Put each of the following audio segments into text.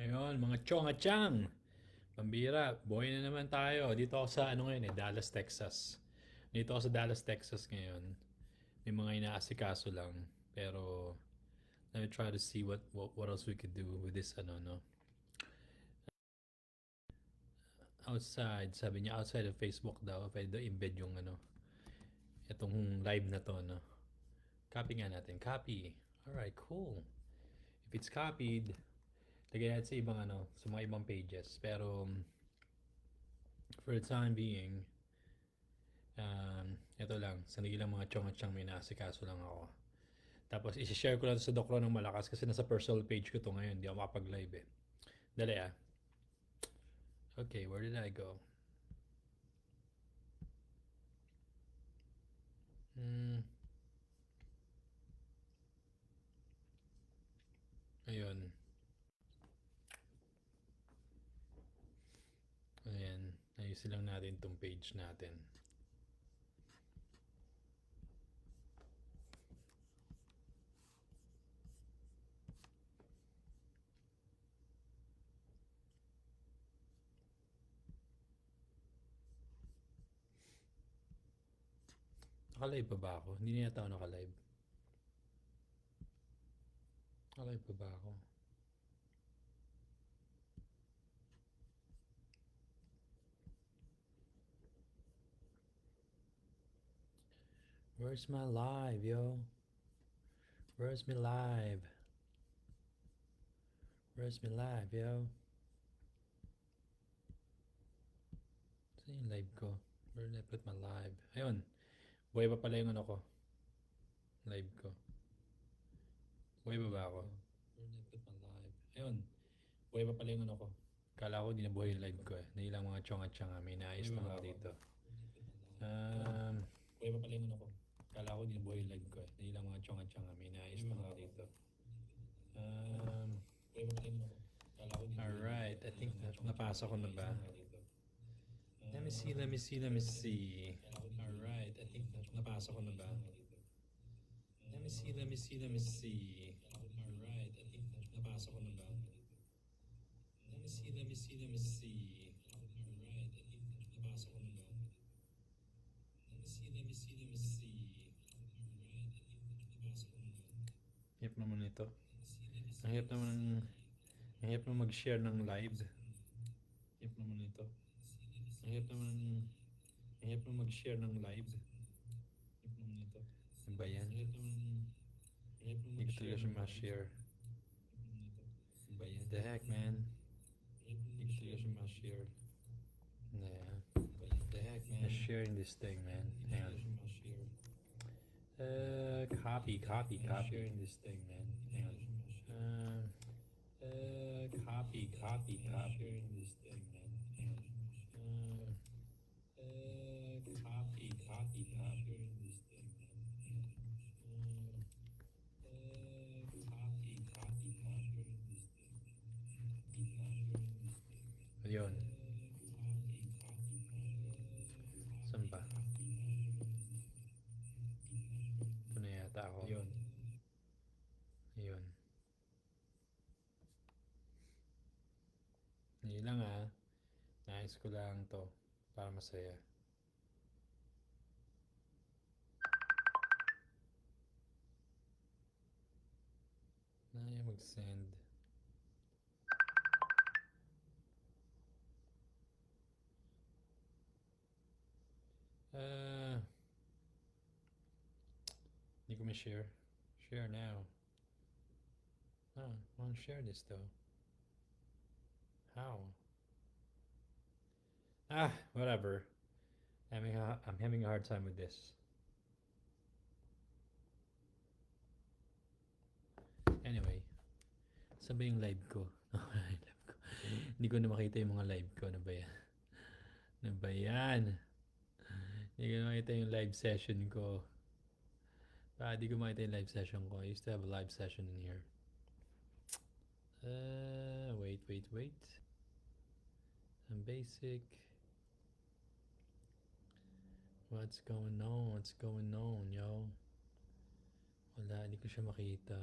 Ayun, mga chong at chang. Pambira, boy na naman tayo. Dito ako sa ano ngayon eh, Dallas, Texas. Dito ako sa Dallas, Texas ngayon. May mga inaasikaso lang. Pero let me try to see what what, what else we could do with this ano no. Outside, sabi niya outside of Facebook daw, pwede daw embed yung ano itong live na to no. Copy nga natin. Copy. Alright, cool. If it's copied, lagay natin sa ibang ano, sa mga ibang pages. Pero for the time being, um, ito lang, sanay lang mga chong at chang may naasikaso lang ako. Tapos isi-share ko lang sa Dokro ng malakas kasi nasa personal page ko to ngayon, hindi ako makapag-live eh. Dali ah. Okay, where did I go? Hmm. Ayun. Ayusin lang natin itong page natin. Nakalive pa ba ako? Hindi na yata ako nakalive. Nakalive pa ba ako? Where's my live, yo? Where's my live? Where's my live, yo? Saan yung live ko? Where did I put my live? Ayun. Buhay pa pala yung ano ko. Live ko. Buhay pa ba ako? Where did I put my live? Ayun. Buhay pa pala yung ano ko. Kala ko di na buhay yung live ko eh. Nailang mga chong at changa. May naayos ba ako? dito. Um, Buhay pa pala yung ano ko. Kala ko di na buhay yung live ko eh. Nailang mga chong at changa. May naayos lang ako dito. Um, na Alright, I think na, napasa ko na ba? Let me see, let me see, let me see. Alright, I think na, napasa ko na ba? Let me see, let me see, let me see. Alright, I think na, napasa ko na ba? Let me see, let me see, let me see. Alright, I think na, napasa ko na ba? Let me see, let me see, let me see. Hirap naman ito. Ang hirap naman ang hirap naman mag-share ng live. Hirap naman ito. Ang hirap naman ang hirap naman mag-share ng live. Hirap naman ito. Ano ba yan? Ang hirap naman ang hirap naman Hindi ko talaga siya ma-share. Ano ba yan? The heck, man? Hindi ko talaga siya ma-share. Yeah. The heck, man? I'm sharing this thing, man. Hang on. Uh, copy, copy, copy. sharing this thing, man. Um, uh, copy, copy, copy. sharing this thing, man. On. Uh, uh, copy, copy, copy. sharing this thing, man. On. Uh, uh, copy, copy, copy. sharing this thing, man. Copy, copy, sharing this thing, man. Ayun. Nais ko lang to para masaya. Naya mag-send. Uh, hindi ko ma-share. Share now. Ah, I want to share this though. How? Ah, whatever. Having a, I'm having a hard time with this. Anyway, saan ba yung live ko? live ko. Hindi ko na makita yung mga live ko. Ano ba yan? Ano ba yan? Hindi ko na makita yung live session ko. Ah, di ko makita yung live session ko. I used to have a live session in here. Uh, wait, wait, wait. Some basic. What's going on? What's going on, yo? Wala, hindi ko siya makita.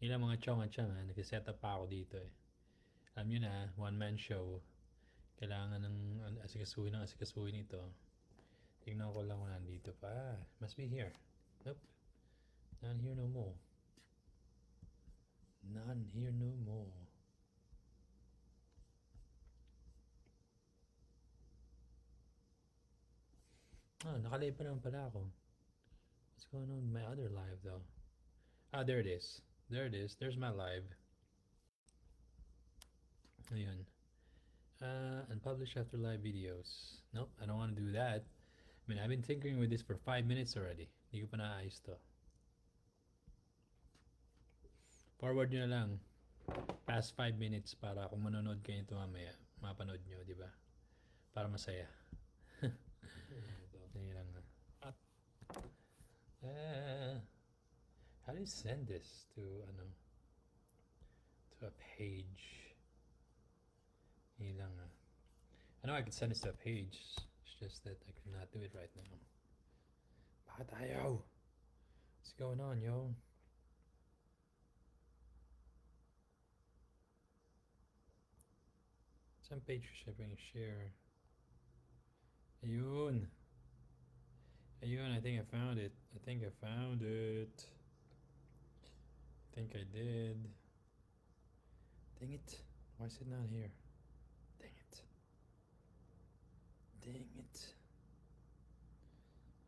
Yun lang mga chong at chong ha. Nagsiset up pa ako dito eh. Alam nyo na, one man show. Kailangan ng asikasuhin ng asikasuhin ito. Tingnan ko lang kung nandito pa. Must be here. Nope. Not here no more. None here no more. Ah, nakalive pa naman pala ako. What's going on my other live though? Ah, there it is. There it is. There's my live. Ayun. Uh, unpublished after live videos. Nope, I don't want to do that. I mean, I've been tinkering with this for five minutes already. Hindi ko pa naayos to. Forward nyo na lang. Past five minutes para kung manonood kayo ito mamaya, mapanood nyo, di ba? Para masaya. Uh, how do you send this to ano to a page? Nga. I know I could send this to a page. It's just that I could not do it right now. Bakit ayaw? What's going on, yo? Saan page shipping share? Ayun. Ayun, I think I found it. I think I found it. I think I did. Dang it. Why is it not here? Dang it. Dang it.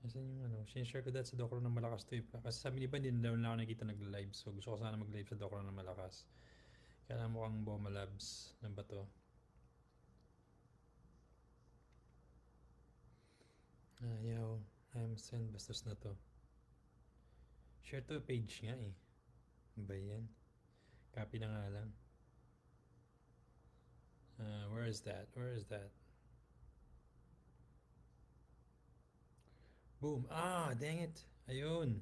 Nasaan yung ano? Sinishare ko that sa Dokro ng Malakas to eh. Kasi sabi ni ba, hindi na na ako nakikita nag-live. So gusto ko sana mag-live sa Dokro ng Malakas. Kaya mukhang Boma Labs. Ano ba to? Ayaw. Send bastos na to. Share to page nga eh. Ano Ba yan? Copy na nga lang. Uh, where is that? Where is that? Boom. Ah, dang it. Ayun.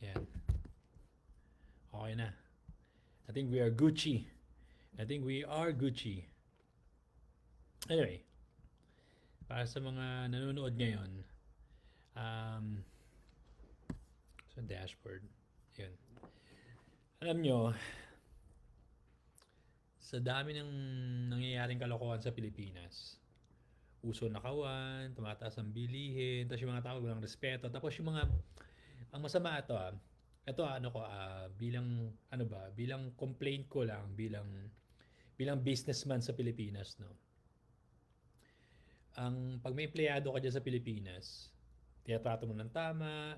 Yan. Okay na. I think we are Gucci. I think we are Gucci. Anyway, para sa mga nanonood ngayon, um, sa dashboard, yun. Alam nyo, sa dami ng nangyayaring kalokohan sa Pilipinas, uso nakawan, tumataas ang bilihin, tapos yung mga tao walang respeto, tapos yung mga, ang masama ito ah, ito ano ko ah, bilang ano ba, bilang complaint ko lang bilang bilang businessman sa Pilipinas no. Ang pag may empleyado ka diyan sa Pilipinas, tinatrato mo ng tama,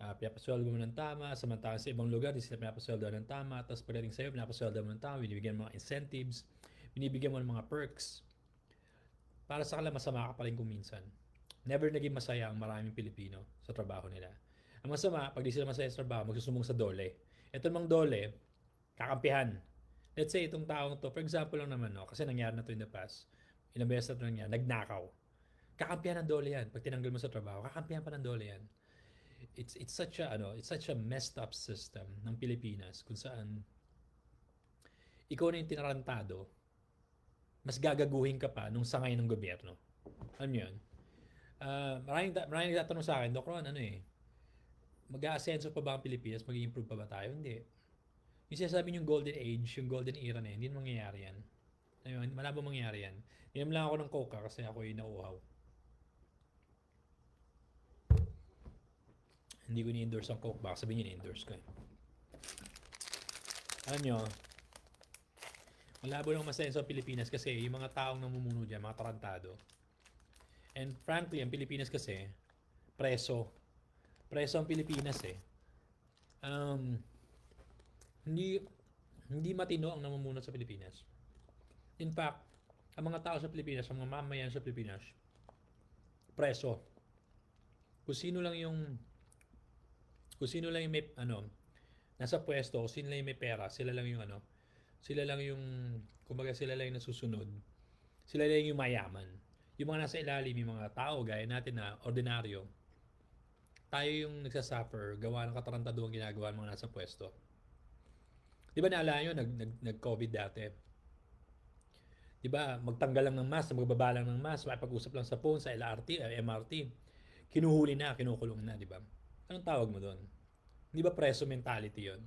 uh, pinapasweldo mo ng tama, samantalang sa ibang lugar, hindi sila pinapasweldo ng tama, tapos pagdating sa'yo, pinapasweldo mo ng tama, binibigyan mo ng incentives, binibigyan mo ng mga perks. Para sa kanila, masama ka pa rin kung minsan. Never naging masaya ang maraming Pilipino sa trabaho nila. Ang masama, pag di sila masaya sa trabaho, magsusumbong sa dole. Ito namang dole, kakampihan. Let's say itong taong to, for example lang naman, no, kasi nangyari na to in the past, ilang beses na to nangyari, nagnakaw. Kakampihan ng dole yan. Pag tinanggal mo sa trabaho, kakampihan pa ng dole yan. It's, it's such a, ano, it's such a messed up system ng Pilipinas kung saan ikaw na yung tinarantado, mas gagaguhin ka pa nung sangay ng gobyerno. Alam niyo yun? Uh, maraming, maraming nagtatanong sa akin, Doc Ron, ano eh, mag-aasenso pa ba ang Pilipinas? Mag-improve pa ba tayo? Hindi. Yung sinasabi yung golden age, yung golden era na yun, hindi mangyayari yan. Ayun, malabo mangyayari yan. Inom lang ako ng coca kasi ako yung nauuhaw. Hindi ko ni-endorse ang coke, baka sabihin niyo ni-endorse ko eh. Alam nyo, malabo lang masaya sa Pilipinas kasi yung mga taong namumuno dyan, mga tarantado. And frankly, ang Pilipinas kasi, preso. Preso ang Pilipinas eh. Um, hindi hindi matino ang namumuno sa Pilipinas. In fact, ang mga tao sa Pilipinas, ang mga mamayan sa Pilipinas, preso. Kung sino lang yung kung sino lang yung may ano nasa pwesto, kung sino lang yung may pera, sila lang yung ano, sila lang yung kumbaga sila lang yung nasusunod. Sila lang yung mayaman. Yung mga nasa ilalim, yung mga tao gaya natin na ordinaryo, tayo yung nagsasuffer, gawa ng katarantaduang ginagawa ng mga nasa pwesto. Di ba naalala nyo, nag, nag, nag-COVID dati? 'Di ba? Magtanggal lang ng mask, magbaba lang ng mask, makipag-usap lang sa phone, sa LRT, eh, MRT. Kinuhuli na, kinukulong na, 'di ba? Anong tawag mo doon? Di ba preso mentality 'yon?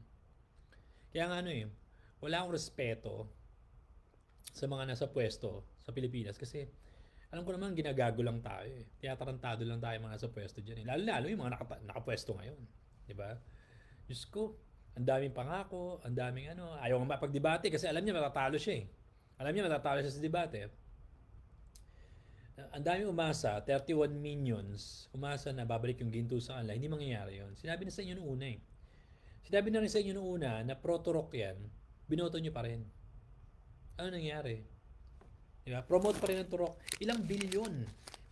Kaya nga ano eh, wala akong respeto sa mga nasa pwesto sa Pilipinas kasi alam ko naman ginagago lang tayo eh. Tiyatarantado lang tayo mga nasa pwesto dyan eh. Lalo-lalo yung mga nakapa- nakapwesto ngayon. Di ba? Diyos ko, ang daming pangako, ang daming ano, ayaw nga mapagdebate kasi alam niya matatalo siya eh. Alam niya matatalo siya sa debate. Ang daming umasa, 31 minions, umasa na babalik yung ginto sa kanila. Hindi mangyayari yun. Sinabi na sa inyo noong una eh. Sinabi na rin sa inyo noong una na proto-rock yan, binoto nyo pa rin. Ano nangyari? Diba? Promote pa rin ang turok. Ilang bilyon?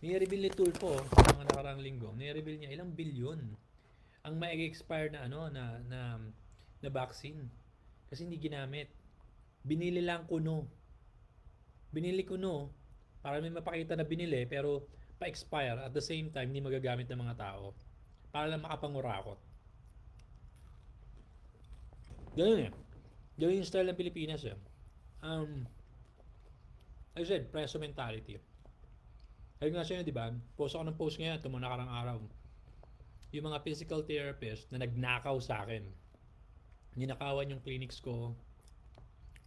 Ni-reveal ni Tulfo, mga nakarang linggo, ni-reveal niya ilang bilyon ang ma-expire na ano na na na vaccine kasi hindi ginamit. Binili lang kuno. Binili kuno para may mapakita na binili pero pa-expire at the same time hindi magagamit ng mga tao para lang makapangurakot. Ganun eh. Ganun yung style ng Pilipinas eh. Um, I said, preso mentality. Ayun nga sa'yo, di ba? Post ako ng post ngayon, itong mga nakarang araw. Yung mga physical therapist na nagnakaw sa akin. Ninakawan yung clinics ko.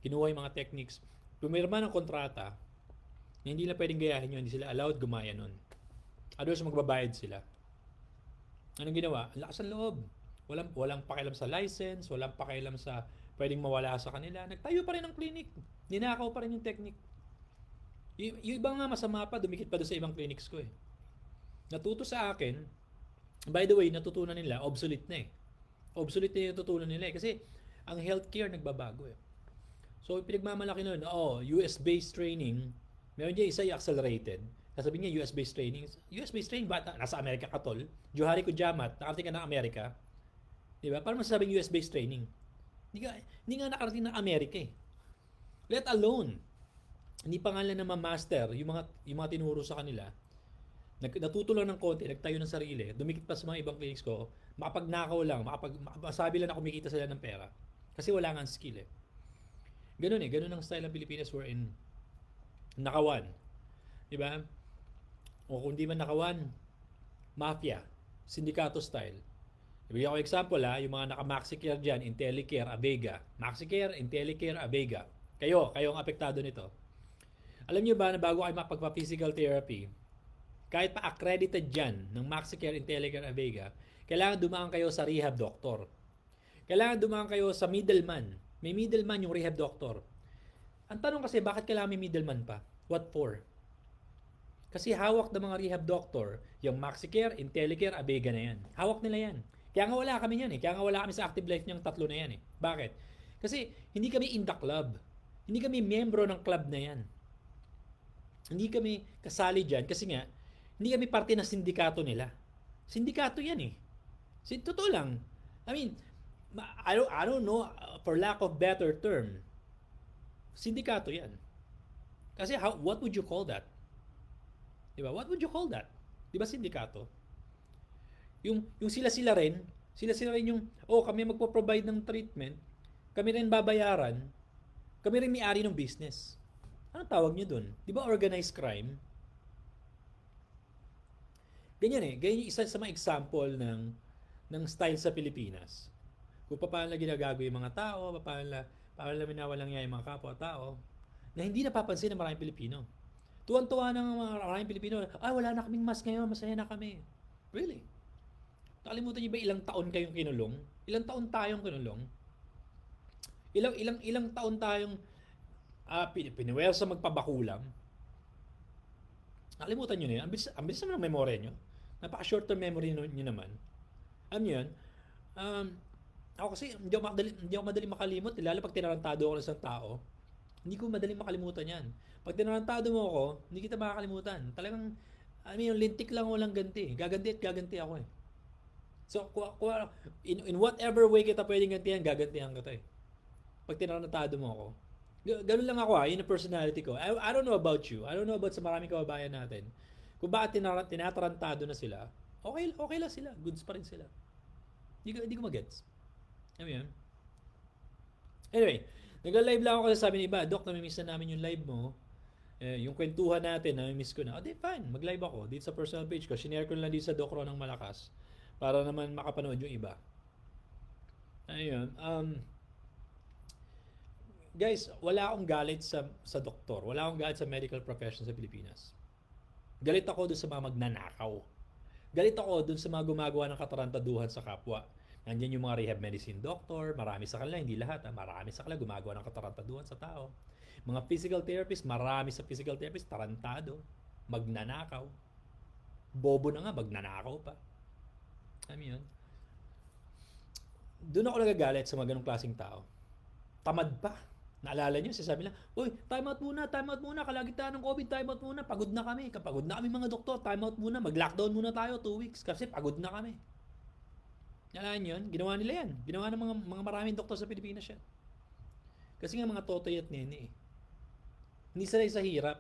Kinuha yung mga techniques. Pumirma ng kontrata na hindi na pwedeng gayahin yun. Hindi sila allowed gumaya nun. Others, magbabayad sila. Anong ginawa? Ang lakas ng loob. Walang, walang pakialam sa license, walang pakialam sa pwedeng mawala sa kanila. Nagtayo pa rin ng clinic. Ninakaw pa rin yung technique. Y- yung iba nga masama pa, dumikit pa doon sa ibang clinics ko eh. Natuto sa akin, by the way, natutunan nila, obsolete na eh. Obsolete na yung natutunan nila eh. Kasi ang healthcare nagbabago eh. So, pinagmamalaki nun, oh, US-based training, meron dyan isa yung accelerated. Sasabihin niya US-based training. US-based training, bata, nasa Amerika ka tol. Johari ko Jamat, nakarating ka ng Amerika. Di ba? Paano masasabing US-based training? Hindi, ka, hindi nga nakarating ng Amerika eh. Let alone, hindi pa nga na ma-master yung mga, yung mga tinuro sa kanila. Nag, natuto lang ng konti, nagtayo ng sarili, dumikit pa sa mga ibang clinics ko, makapagnakaw lang, makapag, makasabi lang na kumikita sila ng pera. Kasi wala nga skill eh. Ganun eh, ganun ang style ng Pilipinas wherein nakawan. Di ba? O kung di man nakawan, mafia, sindikato style. Ibigay ako example ha, yung mga naka-MaxiCare dyan, IntelliCare, Avega. MaxiCare, IntelliCare, Avega. Kayo, kayo ang apektado nito. Alam niyo ba na bago kayo mapagpa-physical therapy, kahit pa accredited dyan ng MaxiCare, IntelliCare, Avega, kailangan dumaan kayo sa rehab doctor. Kailangan dumaan kayo sa middleman. May middleman yung rehab doctor. Ang tanong kasi, bakit kailangan may middleman pa? What for? Kasi hawak ng mga rehab doctor, yung MaxiCare, IntelliCare, Avega na yan. Hawak nila yan. Kaya nga wala kami yan eh. Kaya nga wala kami sa active life niyang tatlo na yan eh. Bakit? Kasi hindi kami in the club. Hindi kami membro ng club na yan. Hindi kami kasali dyan kasi nga, hindi kami parte ng sindikato nila. Sindikato yan eh. Sin totoo lang. I mean, I don't, I don't know, uh, for lack of better term, sindikato yan. Kasi how, what would you call that? Di ba? What would you call that? Di ba sindikato? Yung, yung sila-sila rin, sila-sila rin yung, oh, kami magpo-provide ng treatment, kami rin babayaran, kami rin may-ari ng business. Anong tawag nyo dun? Di ba organized crime? Ganyan eh. Ganyan yung isa sa mga example ng, ng style sa Pilipinas. Kung paano na ginagago yung mga tao, paano paano na minawalang niya yung mga kapwa-tao, na hindi napapansin ng maraming Pilipino. Tuwan-tuwa ng maraming Pilipino, ah, wala na kaming mask ngayon, masaya na kami. Really? Nakalimutan niyo ba ilang taon kayong kinulong? Ilang taon tayong kinulong? Ilang ilang ilang taon tayong ah pin piniwersa magpabakulang? Nakalimutan niyo na yan. Ang bilis, ang naman ng memorya niyo. Napaka-short term memory niyo niyo naman. Niyo yun? Um, ako kasi hindi ako madali, hindi ako madali makalimot, eh, lalo pag tinarantado ako ng isang tao. Hindi ko madaling makalimutan yan. Pag tinarantado mo ako, hindi kita makakalimutan. Talagang, I mean, lintik lang walang ganti. Gaganti at gaganti ako eh. So, kuha, kuha, in, in whatever way kita pwedeng gantihan, gagantihan kita eh. Pag tinarantado mo ako. Ga- Ganun lang ako ah, yun personality ko. I, I don't know about you. I don't know about sa maraming kababayan natin. Kung bakit tinara- tinatarantado na sila, okay, okay lang sila. Goods pa rin sila. Hindi ko, hindi ko magets. Mo yun? Anyway, nag-live lang ako kasi sabi ni iba, Dok, namimiss na namin yung live mo. eh, yung kwentuhan natin, na-miss ko na, oh, di fine, mag-live ako dito sa personal page ko. Sinare ko lang dito sa Dokro ng Malakas para naman makapanood yung iba. Ayun. Um, guys, wala akong galit sa sa doktor. Wala akong galit sa medical profession sa Pilipinas. Galit ako dun sa mga magnanakaw. Galit ako dun sa mga gumagawa ng katarantaduhan sa kapwa. Nandiyan yung mga rehab medicine doctor, marami sa kanila, hindi lahat, ha? marami sa kanila gumagawa ng katarantaduhan sa tao. Mga physical therapist, marami sa physical therapist, tarantado, magnanakaw. Bobo na nga, magnanakaw pa. Alam yun? Doon ako nagagalit sa mga ganong klaseng tao. Tamad pa. Naalala nyo, sasabi lang, Uy, time out muna, time out muna, kalagitnaan ng COVID, time out muna, pagod na kami. Kapagod na kami mga doktor, time out muna, mag-lockdown muna tayo, two weeks, kasi pagod na kami. Naalala nyo yun? Ginawa nila yan. Ginawa ng mga, mga maraming doktor sa Pilipinas yan. Kasi nga mga totoy at nene eh. Hindi sanay sa hirap.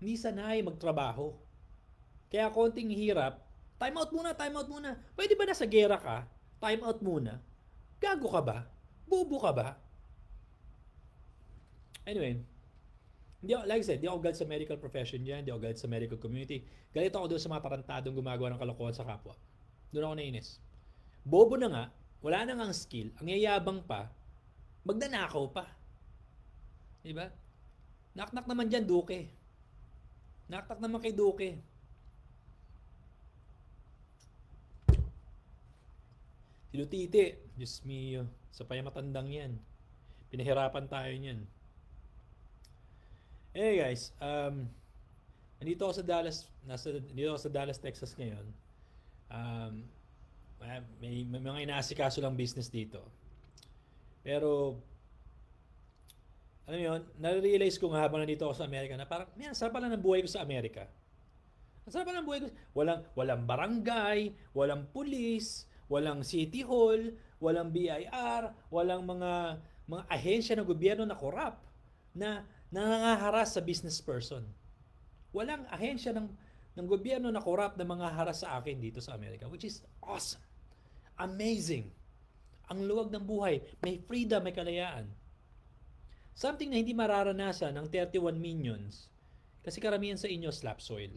Hindi sanay magtrabaho. Kaya konting hirap, time out muna, time out muna. Pwede ba nasa gera ka? Time out muna. Gago ka ba? Bobo ka ba? Anyway, hindi ako, like I said, hindi ako galit sa medical profession dyan, hindi ako galit sa medical community. Galit ako doon sa mga tarantadong gumagawa ng kalokohan sa kapwa. Doon ako nainis. Bobo na nga, wala na nga skill, ang yayabang pa, magnanakaw pa. Diba? Naknak naman dyan, Duke. Naknak naman kay Duke. Si Lutite, Diyos mio, sa payamatandang yan. Pinahirapan tayo niyan. Eh guys, um, nandito ako sa Dallas, nasa, nandito ako sa Dallas, Texas ngayon. Um, may, may mga inaasikaso lang business dito. Pero, alam mo yun, nare-realize ko nga habang nandito ako sa Amerika na parang, man, sarap pala ng buhay ko sa Amerika. Ang sarap pala ng buhay ko. Walang, walang barangay, walang pulis, walang city hall, walang BIR, walang mga mga ahensya ng gobyerno na korap na nangangaharas sa business person. Walang ahensya ng ng gobyerno na korap na mga haras sa akin dito sa Amerika, which is awesome. Amazing. Ang luwag ng buhay. May freedom, may kalayaan. Something na hindi mararanasan ng 31 minions kasi karamihan sa inyo slap soil.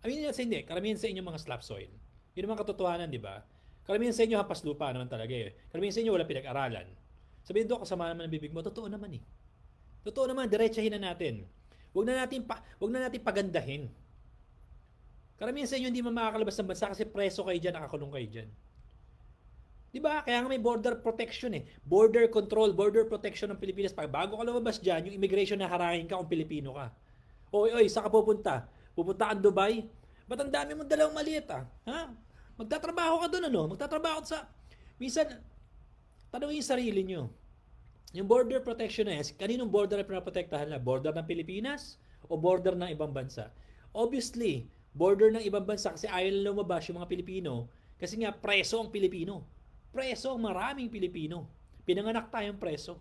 I mean, hindi, karamihan sa inyo mga slap soil. Yun naman katotohanan, di ba? Karamihan sa inyo hampas lupa naman talaga eh. Karamihan sa inyo wala pinag-aralan. Sabihin doon, kasama naman ng bibig mo. Totoo naman eh. Totoo naman, diretsahin na natin. Huwag na natin pa, huwag na natin pagandahin. Karamihan sa inyo hindi man makakalabas ng bansa kasi preso kayo dyan, nakakulong kayo dyan. Di ba? Kaya nga may border protection eh. Border control, border protection ng Pilipinas. Pag bago ka lumabas dyan, yung immigration na harangin ka kung Pilipino ka. Oy, oy, saan ka pupunta? Pupunta ka Dubai? Ba't ang dami mong dalawang maliit ah? Ha? Magtatrabaho ka doon ano? Magtatrabaho ka sa... Minsan, tanongin yung sarili nyo. Yung border protection na yan, kaninong border na pinaprotektahan na? Border ng Pilipinas o border ng ibang bansa? Obviously, border ng ibang bansa kasi ayaw na lumabas yung mga Pilipino kasi nga preso ang Pilipino. Preso ang maraming Pilipino. Pinanganak tayong preso.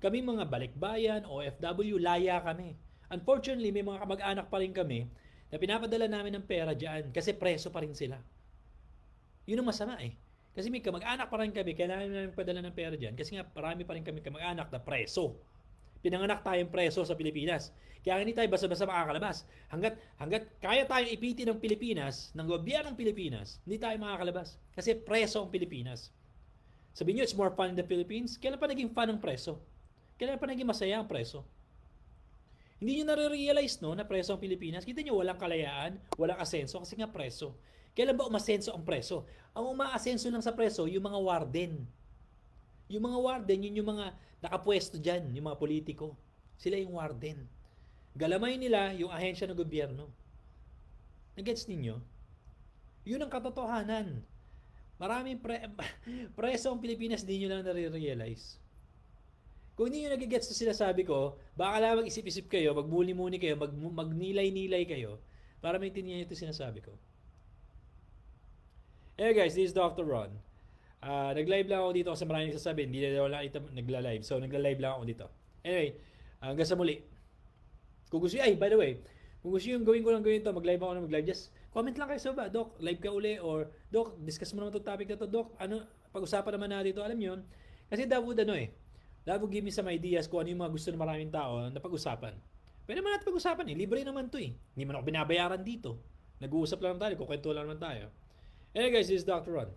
Kami mga balikbayan, OFW, laya kami. Unfortunately, may mga kamag-anak pa rin kami na pinapadala namin ng pera dyan kasi preso pa rin sila. Yun ang masama eh. Kasi may kamag-anak pa rin kami, kailangan namin padala ng pera dyan kasi nga marami pa rin kami kamag-anak na preso. Pinanganak tayong preso sa Pilipinas. Kaya hindi tayo basta-basta makakalabas. Hanggat, hanggat kaya tayong ipiti ng Pilipinas, ng gobyernong Pilipinas, hindi tayo makakalabas. Kasi preso ang Pilipinas. Sabihin nyo, it's more fun in the Philippines. Kailan pa naging fun ang preso? Kailan pa naging masaya ang preso? Hindi nyo nare-realize no, na preso ang Pilipinas. Kita nyo, walang kalayaan, walang asenso kasi nga preso. Kailan ba umasenso ang preso? Ang umaasenso lang sa preso, yung mga warden. Yung mga warden, yun yung mga nakapwesto dyan, yung mga politiko. Sila yung warden. Galamay nila yung ahensya ng gobyerno. Nagets ninyo? Yun ang katotohanan. Maraming pre preso ang Pilipinas, di nyo lang nare-realize. Kung hindi nyo nagigets na sinasabi ko, baka lang mag-isip-isip kayo, magmuli-muni kayo, mag magnilay-nilay kayo, para maintindihan nyo ito sinasabi ko. Hey guys, this is Dr. Ron. Uh, nag-live lang ako dito kasi maraming nagsasabi, hindi na wala ito nagla-live. So, nagla-live lang ako dito. Anyway, hanggang sa muli. Kung gusto ay, by the way, kung gusto yung gawin ko lang gawin to, mag-live ako na mag-live, just comment lang kayo sa ba, Doc, live ka uli, or Doc, discuss mo naman itong topic na to, Doc, ano, pag-usapan naman natin ito, alam yun. Kasi that would, ano eh, that would give me some ideas kung ano yung mga gusto ng maraming tao na pag-usapan. Pwede naman natin pag-usapan eh. Libre naman to eh. Hindi man ako binabayaran dito. Nag-uusap lang tayo, kukwento lang naman tayo. Anyway guys, this is Dr. Ron.